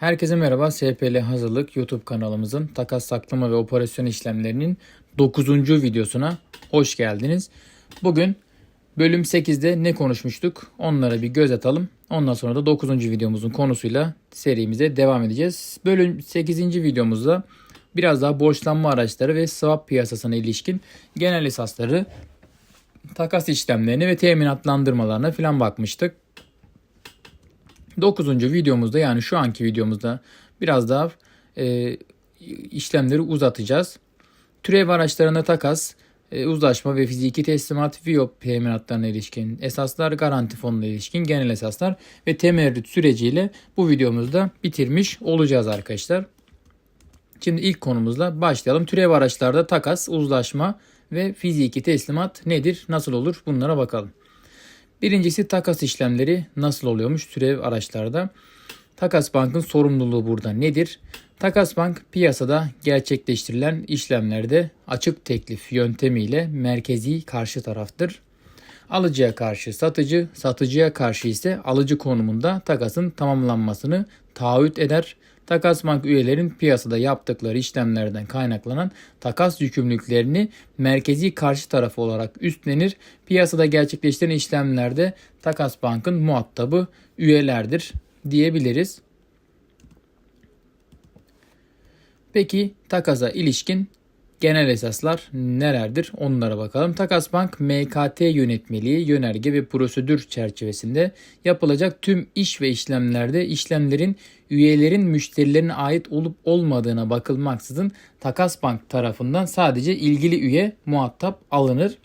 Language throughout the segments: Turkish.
Herkese merhaba. SPL Hazırlık YouTube kanalımızın takas saklama ve operasyon işlemlerinin 9. videosuna hoş geldiniz. Bugün bölüm 8'de ne konuşmuştuk? Onlara bir göz atalım. Ondan sonra da 9. videomuzun konusuyla serimize devam edeceğiz. Bölüm 8. videomuzda biraz daha borçlanma araçları ve swap piyasasına ilişkin genel esasları, takas işlemlerine ve teminatlandırmalarına falan bakmıştık. 9. videomuzda yani şu anki videomuzda biraz daha e, işlemleri uzatacağız. Türev araçlarına takas, e, uzlaşma ve fiziki teslimat, VIOP teminatlarına ilişkin esaslar, garanti fonuna ilişkin genel esaslar ve temerrüt süreciyle bu videomuzda bitirmiş olacağız arkadaşlar. Şimdi ilk konumuzla başlayalım. Türev araçlarda takas, uzlaşma ve fiziki teslimat nedir, nasıl olur bunlara bakalım. Birincisi takas işlemleri nasıl oluyormuş türev araçlarda? Takas Bank'ın sorumluluğu burada nedir? Takas Bank piyasada gerçekleştirilen işlemlerde açık teklif yöntemiyle merkezi karşı taraftır. Alıcıya karşı satıcı, satıcıya karşı ise alıcı konumunda takasın tamamlanmasını taahhüt eder. Takas Bank üyelerin piyasada yaptıkları işlemlerden kaynaklanan takas yükümlülüklerini merkezi karşı tarafı olarak üstlenir. Piyasada gerçekleştirilen işlemlerde Takas Bank'ın muhatabı üyelerdir diyebiliriz. Peki takasa ilişkin genel esaslar nelerdir? Onlara bakalım. Takas Bank MKT yönetmeliği, yönerge ve prosedür çerçevesinde yapılacak tüm iş ve işlemlerde işlemlerin üyelerin müşterilerine ait olup olmadığına bakılmaksızın Takas Bank tarafından sadece ilgili üye muhatap alınır.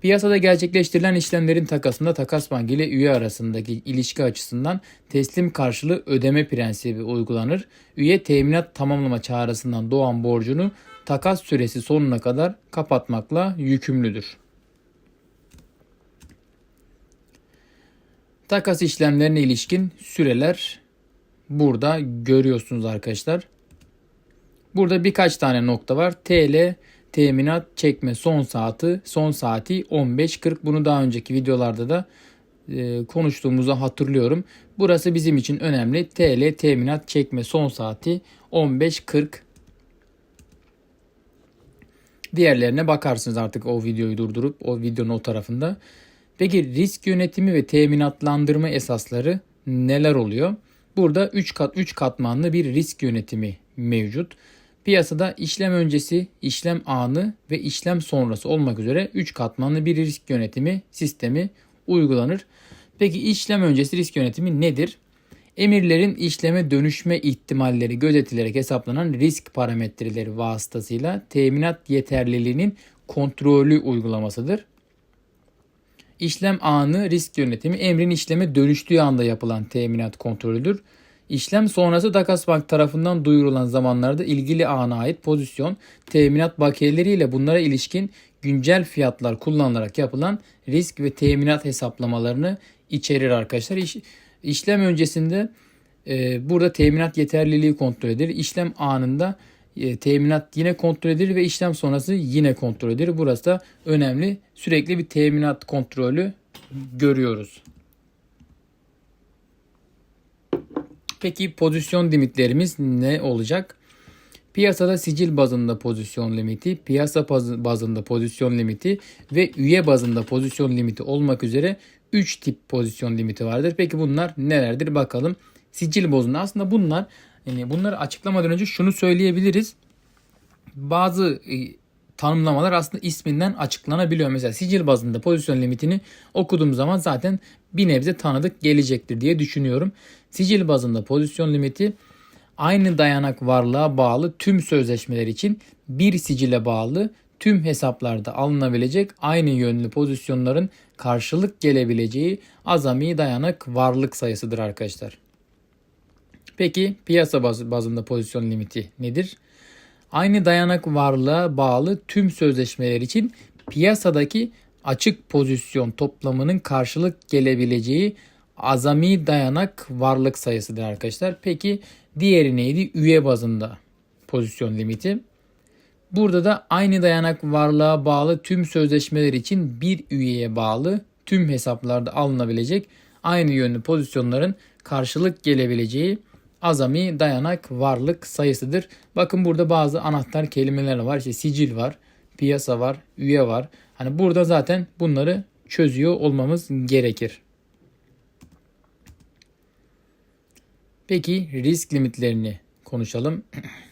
Piyasada gerçekleştirilen işlemlerin takasında takas bank ile üye arasındaki ilişki açısından teslim karşılığı ödeme prensibi uygulanır. Üye teminat tamamlama çağrısından doğan borcunu takas süresi sonuna kadar kapatmakla yükümlüdür. Takas işlemlerine ilişkin süreler burada görüyorsunuz arkadaşlar. Burada birkaç tane nokta var. TL teminat çekme son saati son saati 15.40 bunu daha önceki videolarda da e, konuştuğumuzu hatırlıyorum. Burası bizim için önemli. TL teminat çekme son saati 15.40 Diğerlerine bakarsınız artık o videoyu durdurup o videonun o tarafında. Peki risk yönetimi ve teminatlandırma esasları neler oluyor? Burada 3 kat 3 katmanlı bir risk yönetimi mevcut. Piyasada işlem öncesi, işlem anı ve işlem sonrası olmak üzere 3 katmanlı bir risk yönetimi sistemi uygulanır. Peki işlem öncesi risk yönetimi nedir? Emirlerin işleme dönüşme ihtimalleri gözetilerek hesaplanan risk parametreleri vasıtasıyla teminat yeterliliğinin kontrolü uygulamasıdır. İşlem anı risk yönetimi emrin işleme dönüştüğü anda yapılan teminat kontrolüdür. İşlem sonrası Takas Bank tarafından duyurulan zamanlarda ilgili ana ait pozisyon, teminat bakiyeleri ile bunlara ilişkin güncel fiyatlar kullanılarak yapılan risk ve teminat hesaplamalarını içerir arkadaşlar. İş, işlem öncesinde e, burada teminat yeterliliği kontrol edilir. İşlem anında e, teminat yine kontrol edilir ve işlem sonrası yine kontrol edilir. Burası da önemli. Sürekli bir teminat kontrolü görüyoruz. Peki pozisyon limitlerimiz ne olacak? Piyasada sicil bazında pozisyon limiti, piyasa bazında pozisyon limiti ve üye bazında pozisyon limiti olmak üzere 3 tip pozisyon limiti vardır. Peki bunlar nelerdir bakalım. Sicil bazında aslında bunlar yani bunları açıklamadan önce şunu söyleyebiliriz. Bazı e, tanımlamalar aslında isminden açıklanabiliyor. Mesela sicil bazında pozisyon limitini okuduğum zaman zaten bir nebze tanıdık gelecektir diye düşünüyorum. Sicil bazında pozisyon limiti aynı dayanak varlığa bağlı tüm sözleşmeler için bir sicile bağlı tüm hesaplarda alınabilecek aynı yönlü pozisyonların karşılık gelebileceği azami dayanak varlık sayısıdır arkadaşlar. Peki piyasa bazında pozisyon limiti nedir? Aynı dayanak varlığa bağlı tüm sözleşmeler için piyasadaki açık pozisyon toplamının karşılık gelebileceği azami dayanak varlık sayısıdır arkadaşlar. Peki diğeri neydi? Üye bazında pozisyon limiti. Burada da aynı dayanak varlığa bağlı tüm sözleşmeler için bir üyeye bağlı tüm hesaplarda alınabilecek aynı yönlü pozisyonların karşılık gelebileceği azami dayanak varlık sayısıdır. Bakın burada bazı anahtar kelimeler var. İşte sicil var, piyasa var, üye var. Hani burada zaten bunları çözüyor olmamız gerekir. Peki risk limitlerini konuşalım.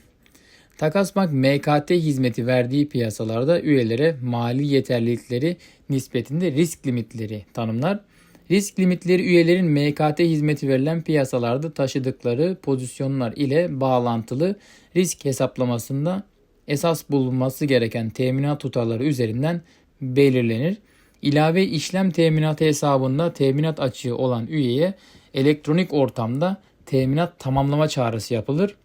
Takasbank MKT hizmeti verdiği piyasalarda üyelere mali yeterlilikleri nispetinde risk limitleri tanımlar. Risk limitleri üyelerin MKT hizmeti verilen piyasalarda taşıdıkları pozisyonlar ile bağlantılı risk hesaplamasında esas bulunması gereken teminat tutarları üzerinden belirlenir. İlave işlem teminatı hesabında teminat açığı olan üyeye elektronik ortamda teminat tamamlama çağrısı yapılır.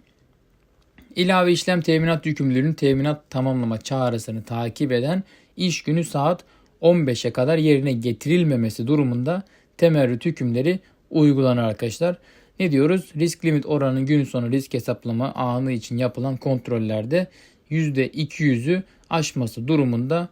İlave işlem teminat yükümlülüğünün teminat tamamlama çağrısını takip eden iş günü saat 15'e kadar yerine getirilmemesi durumunda temerrüt hükümleri uygulanır arkadaşlar. Ne diyoruz? Risk limit oranının gün sonu risk hesaplama anı için yapılan kontrollerde %200'ü aşması durumunda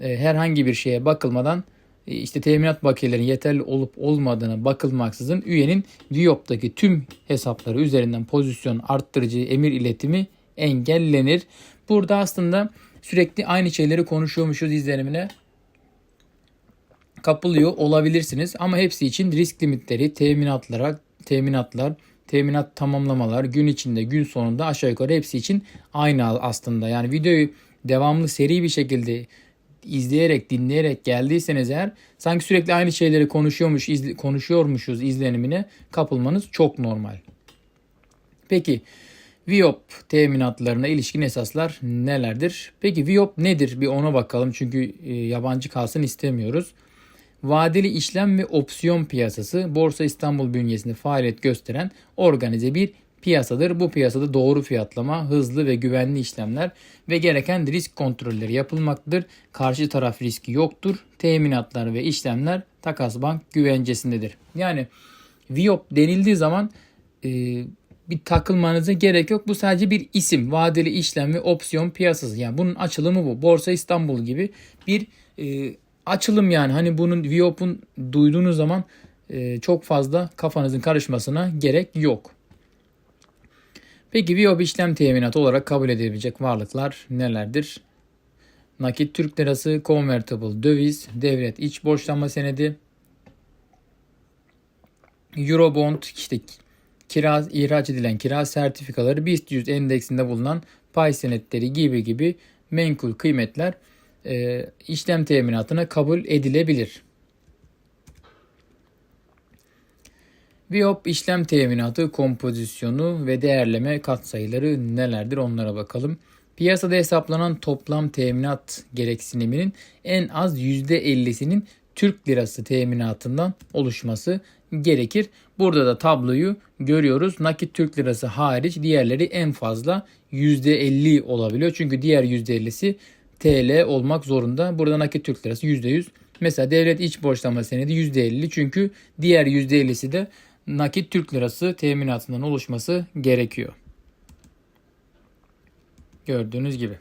e, herhangi bir şeye bakılmadan işte teminat bakiyelerin yeterli olup olmadığına bakılmaksızın üyenin Diop'taki tüm hesapları üzerinden pozisyon arttırıcı emir iletimi engellenir. Burada aslında sürekli aynı şeyleri konuşuyormuşuz izlenimine kapılıyor olabilirsiniz ama hepsi için risk limitleri, teminatlara, teminatlar, teminat tamamlamalar gün içinde, gün sonunda aşağı yukarı hepsi için aynı aslında. Yani videoyu devamlı seri bir şekilde izleyerek, dinleyerek geldiyseniz eğer sanki sürekli aynı şeyleri konuşuyormuş, izle, konuşuyormuşuz izlenimine kapılmanız çok normal. Peki VIOP teminatlarına ilişkin esaslar nelerdir? Peki VIOP nedir? Bir ona bakalım çünkü e, yabancı kalsın istemiyoruz. Vadeli işlem ve opsiyon piyasası Borsa İstanbul bünyesinde faaliyet gösteren organize bir piyasadır. Bu piyasada doğru fiyatlama, hızlı ve güvenli işlemler ve gereken risk kontrolleri yapılmaktadır. Karşı taraf riski yoktur. Teminatlar ve işlemler takas bank güvencesindedir. Yani VIOP denildiği zaman e, bir takılmanıza gerek yok. Bu sadece bir isim. Vadeli işlem ve opsiyon piyasası. Yani bunun açılımı bu. Borsa İstanbul gibi bir e, açılım yani. Hani bunun VIOP'un duyduğunuz zaman e, çok fazla kafanızın karışmasına gerek yok. Peki VIOP işlem teminatı olarak kabul edilebilecek varlıklar nelerdir? Nakit Türk lirası, convertible döviz, devlet iç borçlanma senedi, Eurobond, işte kira, ihraç edilen kira sertifikaları, BIST 100 endeksinde bulunan pay senetleri gibi gibi menkul kıymetler e, işlem teminatına kabul edilebilir. Biop işlem teminatı kompozisyonu ve değerleme katsayıları nelerdir onlara bakalım. Piyasada hesaplanan toplam teminat gereksiniminin en az %50'sinin Türk lirası teminatından oluşması gerekir. Burada da tabloyu görüyoruz. Nakit Türk lirası hariç diğerleri en fazla %50 olabiliyor. Çünkü diğer %50'si TL olmak zorunda. Burada nakit Türk lirası %100. Mesela devlet iç borçlanma senedi %50 çünkü diğer %50'si de nakit Türk lirası teminatından oluşması gerekiyor. Gördüğünüz gibi.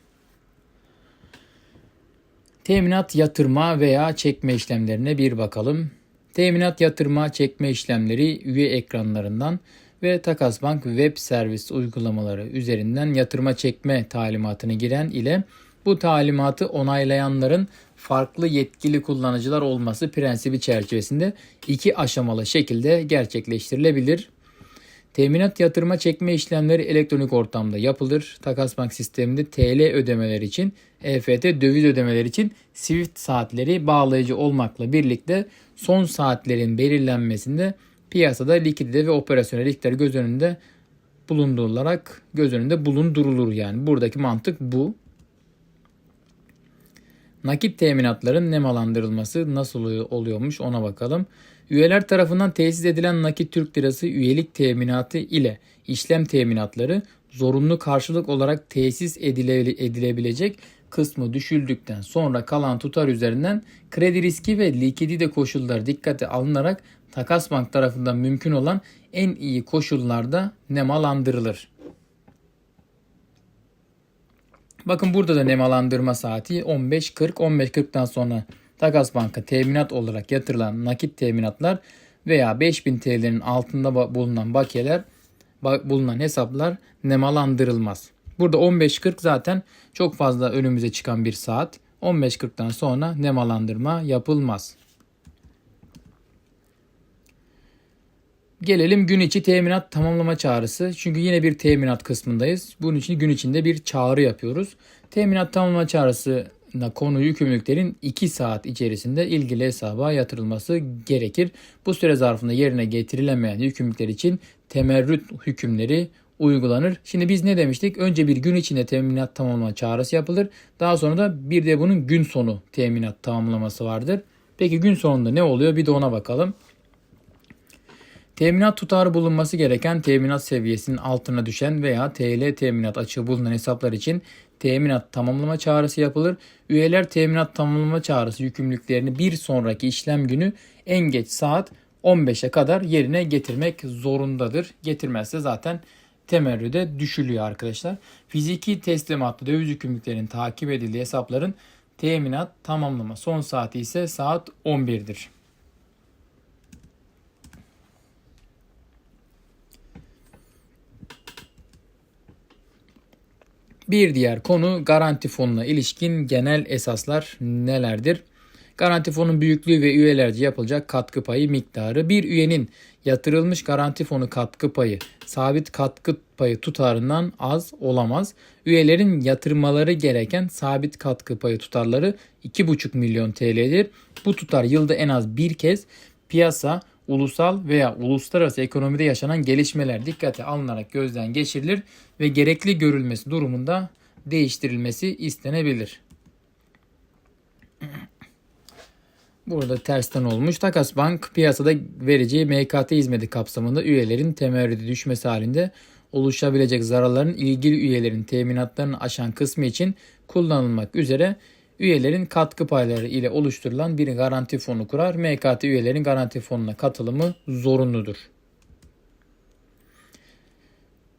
Teminat yatırma veya çekme işlemlerine bir bakalım. Teminat yatırma çekme işlemleri üye ekranlarından ve Takasbank web servis uygulamaları üzerinden yatırma çekme talimatını giren ile bu talimatı onaylayanların farklı yetkili kullanıcılar olması prensibi çerçevesinde iki aşamalı şekilde gerçekleştirilebilir. Teminat yatırma çekme işlemleri elektronik ortamda yapılır. Takas bank sisteminde TL ödemeler için, EFT döviz ödemeler için Swift saatleri bağlayıcı olmakla birlikte son saatlerin belirlenmesinde piyasada likidite ve operasyonellikler göz önünde bulundurularak göz önünde bulundurulur yani. Buradaki mantık bu. Nakit teminatların nemalandırılması nasıl oluyormuş ona bakalım. Üyeler tarafından tesis edilen nakit Türk lirası üyelik teminatı ile işlem teminatları zorunlu karşılık olarak tesis edile, edilebilecek kısmı düşüldükten sonra kalan tutar üzerinden kredi riski ve likidite koşulları dikkate alınarak takas bank tarafından mümkün olan en iyi koşullarda nemalandırılır. Bakın burada da nemalandırma saati 15.40. 15.40'dan sonra Takas Banka teminat olarak yatırılan nakit teminatlar veya 5000 TL'nin altında bulunan bakiyeler ba- bulunan hesaplar nemalandırılmaz. Burada 15.40 zaten çok fazla önümüze çıkan bir saat. 15.40'tan sonra nemalandırma yapılmaz. Gelelim gün içi teminat tamamlama çağrısı. Çünkü yine bir teminat kısmındayız. Bunun için gün içinde bir çağrı yapıyoruz. Teminat tamamlama çağrısına konu yükümlülüklerin 2 saat içerisinde ilgili hesaba yatırılması gerekir. Bu süre zarfında yerine getirilemeyen yükümlülükler için temerrüt hükümleri uygulanır. Şimdi biz ne demiştik? Önce bir gün içinde teminat tamamlama çağrısı yapılır. Daha sonra da bir de bunun gün sonu teminat tamamlaması vardır. Peki gün sonunda ne oluyor? Bir de ona bakalım. Teminat tutarı bulunması gereken teminat seviyesinin altına düşen veya TL teminat açığı bulunan hesaplar için teminat tamamlama çağrısı yapılır. Üyeler teminat tamamlama çağrısı yükümlülüklerini bir sonraki işlem günü en geç saat 15'e kadar yerine getirmek zorundadır. Getirmezse zaten temerrüde düşülüyor arkadaşlar. Fiziki teslimatlı döviz yükümlülüklerinin takip edildiği hesapların teminat tamamlama son saati ise saat 11'dir. Bir diğer konu garanti fonuna ilişkin genel esaslar nelerdir? Garanti fonun büyüklüğü ve üyelerce yapılacak katkı payı miktarı bir üyenin yatırılmış garanti fonu katkı payı sabit katkı payı tutarından az olamaz. Üyelerin yatırmaları gereken sabit katkı payı tutarları 2,5 milyon TL'dir. Bu tutar yılda en az bir kez piyasa, ulusal veya uluslararası ekonomide yaşanan gelişmeler dikkate alınarak gözden geçirilir ve gerekli görülmesi durumunda değiştirilmesi istenebilir. Burada tersten olmuş. Takas Bank piyasada vereceği MKT hizmeti kapsamında üyelerin temerrüde düşmesi halinde oluşabilecek zararların ilgili üyelerin teminatlarını aşan kısmı için kullanılmak üzere üyelerin katkı payları ile oluşturulan bir garanti fonu kurar. MKT üyelerin garanti fonuna katılımı zorunludur.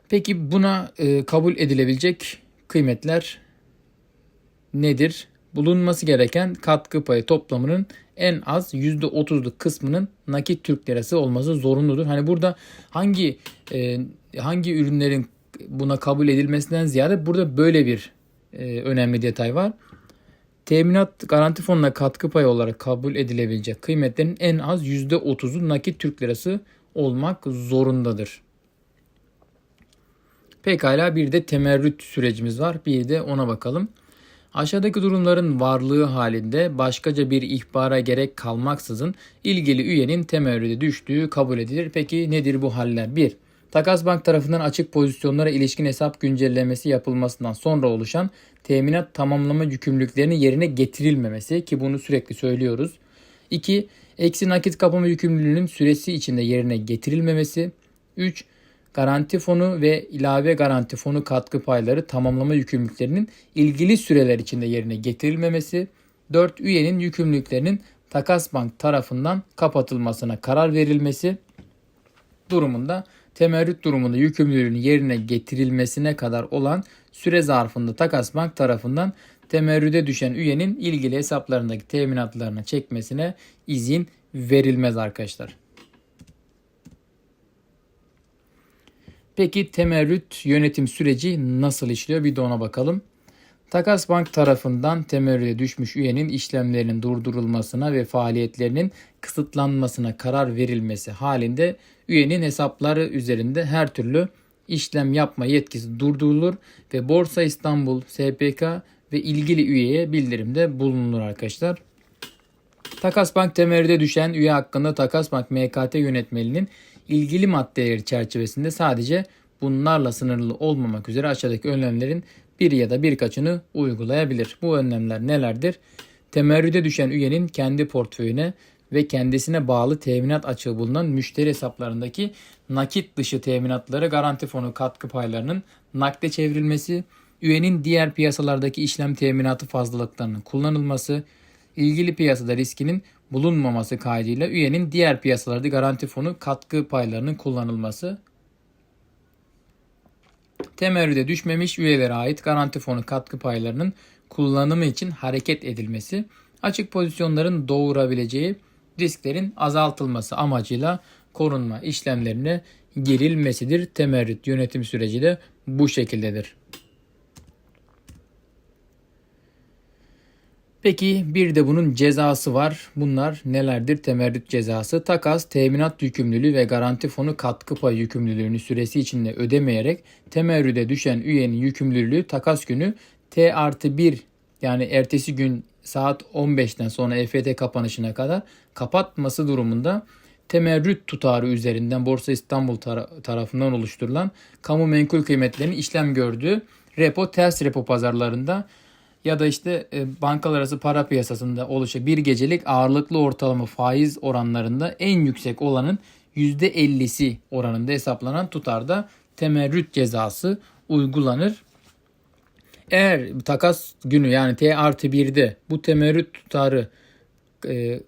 Peki buna e, kabul edilebilecek kıymetler nedir? Bulunması gereken katkı payı toplamının en az %30'luk kısmının nakit Türk lirası olması zorunludur. Hani burada hangi e, hangi ürünlerin buna kabul edilmesinden ziyade burada böyle bir e, önemli detay var. Teminat garanti fonuna katkı payı olarak kabul edilebilecek kıymetlerin en az %30'u nakit Türk lirası olmak zorundadır. Pekala bir de temerrüt sürecimiz var. Bir de ona bakalım. Aşağıdaki durumların varlığı halinde başkaca bir ihbara gerek kalmaksızın ilgili üyenin temerrüde düştüğü kabul edilir. Peki nedir bu haller? 1. Takas Bank tarafından açık pozisyonlara ilişkin hesap güncellemesi yapılmasından sonra oluşan teminat tamamlama yükümlülüklerinin yerine getirilmemesi ki bunu sürekli söylüyoruz. 2. Eksi nakit kapama yükümlülüğünün süresi içinde yerine getirilmemesi. 3 garanti fonu ve ilave garanti fonu katkı payları tamamlama yükümlülüklerinin ilgili süreler içinde yerine getirilmemesi, 4 üyenin yükümlülüklerinin takas bank tarafından kapatılmasına karar verilmesi durumunda temerrüt durumunda yükümlülüğün yerine getirilmesine kadar olan süre zarfında takas bank tarafından temerrüde düşen üyenin ilgili hesaplarındaki teminatlarını çekmesine izin verilmez arkadaşlar. Peki temerrüt yönetim süreci nasıl işliyor? Bir de ona bakalım. Takas Bank tarafından temerrüde düşmüş üyenin işlemlerinin durdurulmasına ve faaliyetlerinin kısıtlanmasına karar verilmesi halinde üyenin hesapları üzerinde her türlü işlem yapma yetkisi durdurulur ve Borsa İstanbul, SPK ve ilgili üyeye bildirimde bulunur arkadaşlar. Takas Bank temerrüde düşen üye hakkında Takas Bank MKT yönetmeliğinin ilgili maddeleri çerçevesinde sadece bunlarla sınırlı olmamak üzere aşağıdaki önlemlerin bir ya da birkaçını uygulayabilir. Bu önlemler nelerdir? Temerrüde düşen üyenin kendi portföyüne ve kendisine bağlı teminat açığı bulunan müşteri hesaplarındaki nakit dışı teminatları garanti fonu katkı paylarının nakde çevrilmesi, üyenin diğer piyasalardaki işlem teminatı fazlalıklarının kullanılması, ilgili piyasada riskinin bulunmaması kaydıyla üyenin diğer piyasalarda garanti fonu katkı paylarının kullanılması, temerrüde düşmemiş üyelere ait garanti fonu katkı paylarının kullanımı için hareket edilmesi, açık pozisyonların doğurabileceği risklerin azaltılması amacıyla korunma işlemlerine girilmesidir. Temerrüt yönetim süreci de bu şekildedir. Peki bir de bunun cezası var. Bunlar nelerdir? Temerrüt cezası. Takas, teminat yükümlülüğü ve garanti fonu katkı payı yükümlülüğünü süresi içinde ödemeyerek temerrüde düşen üyenin yükümlülüğü takas günü T artı 1 yani ertesi gün saat 15'ten sonra EFT kapanışına kadar kapatması durumunda temerrüt tutarı üzerinden Borsa İstanbul tara- tarafından oluşturulan kamu menkul kıymetlerinin işlem gördüğü repo ters repo pazarlarında ya da işte e, bankalar arası para piyasasında oluşan bir gecelik ağırlıklı ortalama faiz oranlarında en yüksek olanın %50'si oranında hesaplanan tutarda temerrüt cezası uygulanır. Eğer takas günü yani T artı 1'de bu temerrüt tutarı e,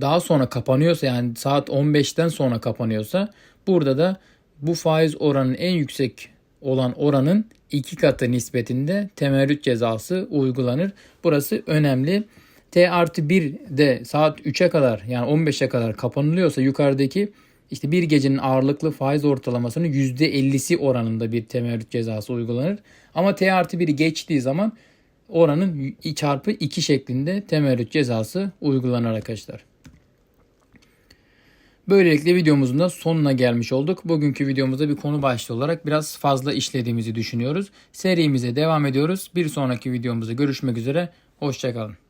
daha sonra kapanıyorsa yani saat 15'ten sonra kapanıyorsa burada da bu faiz oranının en yüksek olan oranın iki katı nispetinde temerrüt cezası uygulanır. Burası önemli. T artı 1 de saat 3'e kadar yani 15'e kadar kapanılıyorsa yukarıdaki işte bir gecenin ağırlıklı faiz ortalamasının %50'si oranında bir temerrüt cezası uygulanır. Ama T artı 1'i geçtiği zaman oranın çarpı 2 şeklinde temerrüt cezası uygulanır arkadaşlar. Böylelikle videomuzun da sonuna gelmiş olduk. Bugünkü videomuzda bir konu başlığı olarak biraz fazla işlediğimizi düşünüyoruz. Serimize devam ediyoruz. Bir sonraki videomuzda görüşmek üzere. Hoşçakalın.